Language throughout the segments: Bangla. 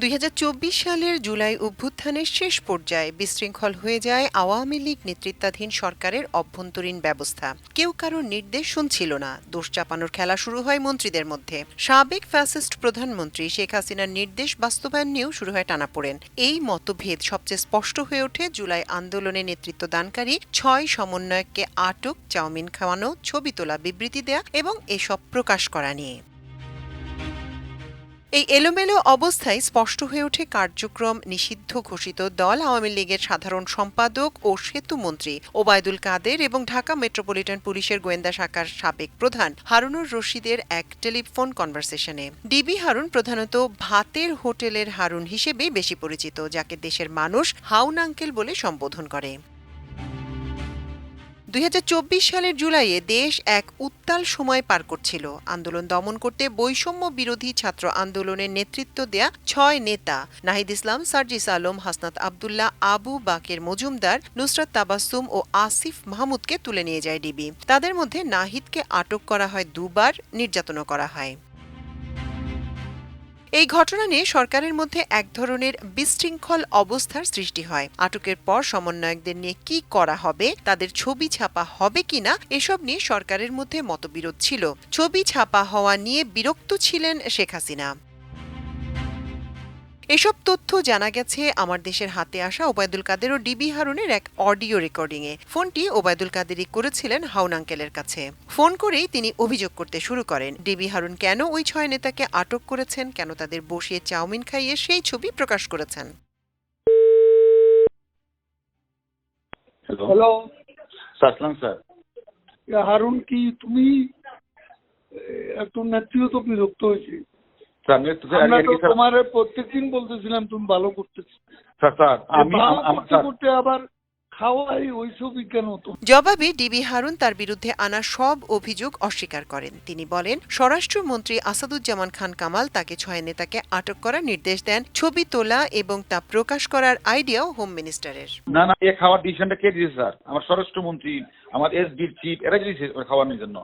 দুই সালের জুলাই অভ্যুত্থানের শেষ পর্যায়ে বিশৃঙ্খল হয়ে যায় আওয়ামী লীগ নেতৃত্বাধীন সরকারের অভ্যন্তরীণ ব্যবস্থা। কেউ কারোর নির্দেশ শুনছিল না। দোষ চাপানোর খেলা শুরু হয় মন্ত্রীদের মধ্যে। সাবেক ফ্যাসিস্ট প্রধানমন্ত্রী শেখ হাসিনার নির্দেশ বাস্তবায়ন নিয়েও শুরু হয় টানাপোড়েন। এই মতভেদ সবচেয়ে স্পষ্ট হয়ে ওঠে জুলাই আন্দোলনে নেতৃত্ব দানকারী ছয় সমন্বয়ককে আটক, চাউমিন খাওয়ানো, ছবি তোলা, বিবৃতি দেয়া এবং এসব প্রকাশ করা নিয়ে। এই এলোমেলো অবস্থায় স্পষ্ট হয়ে ওঠে কার্যক্রম নিষিদ্ধ ঘোষিত দল, আওয়ামী লীগের সাধারণ সম্পাদক ও সেতু মন্ত্রী ওবায়দুল কাদের এবং ঢাকা মেট্রোপলিটন পুলিশের গোয়েন্দা শাখার সাবেক প্রধান হারুনুর রশিদের এক টেলিফোন কনভারসেশনে। ডিবি হারুন প্রধানত ভাতের হোটেলের হারুন হিসেবেই বেশি পরিচিত, যাকে দেশের মানুষ হাউন আঙ্কেল বলে সম্বোধন করে। দুই হাজার চব্বিশ সালের জুলাইয়ে দেশ এক উত্তাল সময় পার করছিল। আন্দোলন দমন করতে বৈষম্য বিরোধী ছাত্র আন্দোলনের নেতৃত্ব দেয়া ছয় নেতা নাহিদ ইসলাম, সার্জিস আলম, হাসনাত আবদুল্লাহ, আবু বাকের মজুমদার, নুসরাত তাবাসুম ও আসিফ মাহমুদকে তুলে নিয়ে যায় ডিবি। তাদের মধ্যে নাহিদকে আটক করা হয় দুবার, নির্যাতনও করা হয়। এই ঘটনা নিয়ে সরকারের মধ্যে এক ধরনের বিশৃঙ্খল অবস্থার সৃষ্টি হয়। আটকের পর সমন্বয়কদের নিয়ে কি করা হবে, তাদের ছবি ছাপা হবে কিনা, এসব নিয়ে সরকারের মধ্যে মতবিরোধ ছিল। ছবি ছাপা হওয়া নিয়ে বিরক্ত ছিলেন শেখ হাসিনা। এসব তথ্য জানা গেছে আমার দেশের হাতে আসা ওবায়দুল কাদের ও ডিবি হারুনের এক অডিও রেকর্ডিংয়ে। ফোনটি ওবায়দুল কাদেরই করেছিলেন হাউন আঙ্কেলের কাছে। ফোন করেই তিনি অভিযোগ করতে শুরু করেন। ডিবি হারুন কেন ওই ছয় নেতাকে আটক করেছেন কেন তাদের বসিয়ে চাউমিন খাইয়ে সেই ছবি প্রকাশ করেছেন? Hello sir. হারুন কি তুমি একটু নেত্রীও তো বিরক্ত হয়েছে স্যার আমি একটু স্যার আমরা তো তোমার প্রত্যেকদিন বলতেছিলাম তুমি ভালো করতেছো। স্যার আমি করতে আবার খাওয়াই ওইসবই কেন তো জবাবে ডিবি হারুন তার বিরুদ্ধে আনা সব অভিযোগ অস্বীকার করেন। তিনি বলেন স্বরাষ্ট্রমন্ত্রী আসাদুজ্জামান খান কামাল তাকে ছয় নেতাকে আটক করার নির্দেশ দেন। ছবি তোলা এবং তা প্রকাশ করার আইডিয়াও হোম মিনিস্টারের। না না এ খাওয়ার ডিসিশনটা কে দিয়েছে স্যার? আমার স্বরাষ্ট্রমন্ত্রী আমার এস ডির চিফ এরা দিয়েছে খাওয়ানোর জন্য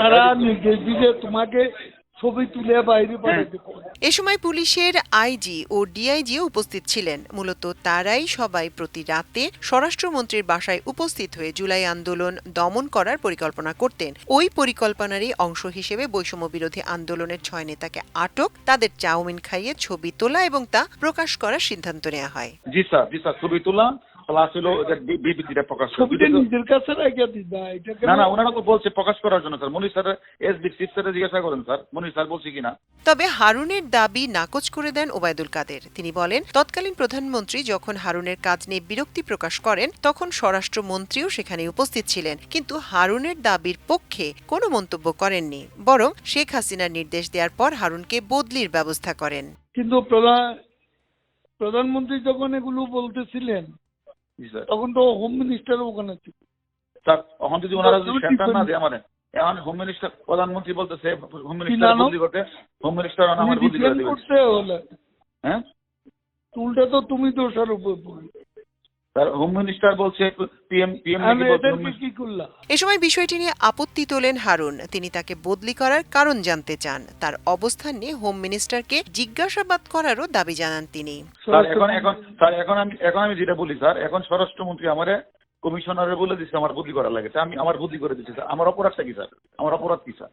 তারা নির্দেশ দিলে তোমাকে ছবি তুলে বাইরে পাঠাতে এ সময় পুলিশের আইজি ও ডিআইজিও উপস্থিত ছিলেন। মূলত তারাই সবাই প্রতি রাতে স্বরাষ্ট্রমন্ত্রীর বাসায় উপস্থিত হয়ে জুলাই আন্দোলন দমন করার পরিকল্পনা করতেন। ওই পরিকল্পনারই অংশ হিসেবে বৈষম্য বিরোধী আন্দোলনের ছয় নেতাকে আটক তাদের চাউমিন খাইয়ে ছবি তোলা এবং তা প্রকাশ করার সিদ্ধান্ত নেওয়া হয়। জি স্যার জি স্যার ছবি তোলা প্লাস হলো বিবৃতিটা প্রকাশ। ছবিটা নিজের কাছে রেখে দিবা এটা না না ওনারা তো বলছে প্রকাশ করার জন্য sir. Monir sir chief sir জিজ্ঞাসা করেন স্যার। মনির স্যার বলছে কিনা? তবে হারুনের দাবি নাকচ করে দেন ওবায়দুল কাদের। তিনি বলেন তৎকালীন প্রধানমন্ত্রী যখন হারুনের কাজ নিয়ে বিরক্তি প্রকাশ করেন তখন স্বরাষ্ট্রমন্ত্রীও সেখানে উপস্থিত ছিলেন। কিন্তু হারুনের দাবির পক্ষে কোনো মন্তব্য করেননি। বরং শেখ হাসিনার নির্দেশ দেওয়ার পর হারুনকে বদলির ব্যবস্থা করেন। কিন্তু প্রধান প্রধানমন্ত্রী যখন এগুলো বলতেছিলেন তখন তো হোম মিনিস্টার ওখানে ছিল। স্যার তখন যদি ওনারা যদি সেন্টার না দেয় আমাদের এখন হোম মিনিস্টার প্রধানমন্ত্রী বলতেছে হোম মিনিস্টার বন্দি করতে হোম মিনিস্টার আমার বন্দি করে দিবেন। হ্যাঁ? উল্টা তো তুমি দোষারোপ এ সময় বিষয়টি নিয়ে আপত্তি তোলেন হারুন। তিনি তাকে বদলি করার কারণ জানতে চান। তার অবস্থান নিয়ে হোম মিনিস্টারকে জিজ্ঞাসাবাদ করারও দাবি জানান তিনি। এখন এখন স্যার এখন আমি এখন আমি যেটা বলি স্যার এখন স্বরাষ্ট্রমন্ত্রী আমারে কমিশনারে বলে দিচ্ছে আমার বদলি করা লাগে। আমি আমার বদলি করে দিচ্ছি স্যার। আমার অপরাধটা কি স্যার? আমার অপরাধ কি স্যার?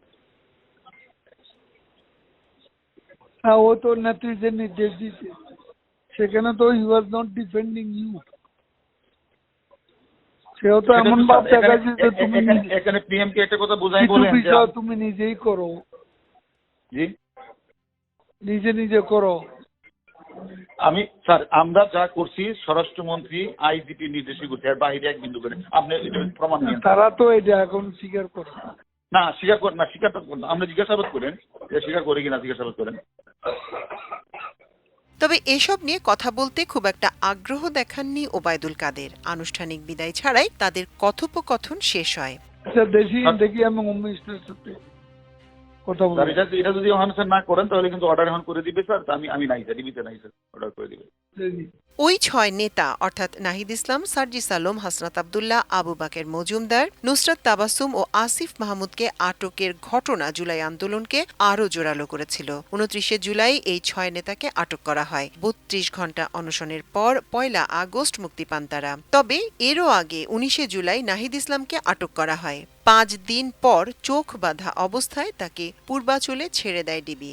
হ্যাঁ ও তো নেত্রীদের নির্দেশ দিচ্ছে সেখানে তো you was not defending you সেও তো এমন ভাব দেখাচ্ছে যে তুমি এখানে- পিএম কে একটা কথা বোঝাই বলেন যে বিষয় তুমি নিজেই করো। জি? নিজে নিজে করো। আমি স্যার আমরা যা করছি স্বরাষ্ট্রমন্ত্রী আইজিপি নির্দেশই করছি আর বাইরে এক বিন্দু করে। আপনি প্রমাণ নিন। তারা তো এটা এখন স্বীকার করে না। স্বীকার করেন না স্বীকার করেন। আপনি জিজ্ঞাসাবাদ করেন স্বীকার করে কিনা জিজ্ঞাসাবাদ করেন। তবে এসব নিয়ে কথা বলতে খুব একটা আগ্রহ দেখাননি ওবায়দুল কাদের। আনুষ্ঠানিক বিদায় ছাড়াই তাদের কথোপকথন শেষ হয়। আচ্ছা সাথে কথা স্যার এটা এটা যদি না করেন তাহলে কিন্তু অর্ডার এখন করে দিবে স্যার তা আমি আমি নাই স্যার ডিবিতে নাই স্যার অর্ডার করে দিবে। ওই ছয় নেতা, অর্থাৎ নাহিদ ইসলাম, সার্জিস আলম, হাসনাত আবদুল্লাহ, আবু বাকের মজুমদার, নুসরাত তাবাসুম ও আসিফ মাহমুদকে আটকের ঘটনা জুলাই আন্দোলনকে আরও জোরালো করেছিল। উনত্রিশে জুলাই এই ছয় নেতাকে আটক করা হয়। বত্রিশ ঘণ্টা অনশনের পর পয়লা আগস্ট মুক্তি পান তারা। তবে এরও আগে উনিশে জুলাই নাহিদ ইসলামকে আটক করা হয়। পাঁচ দিন পর চোখ বাঁধা অবস্থায় তাকে পূর্বাচলে ছেড়ে দেয় ডিবি।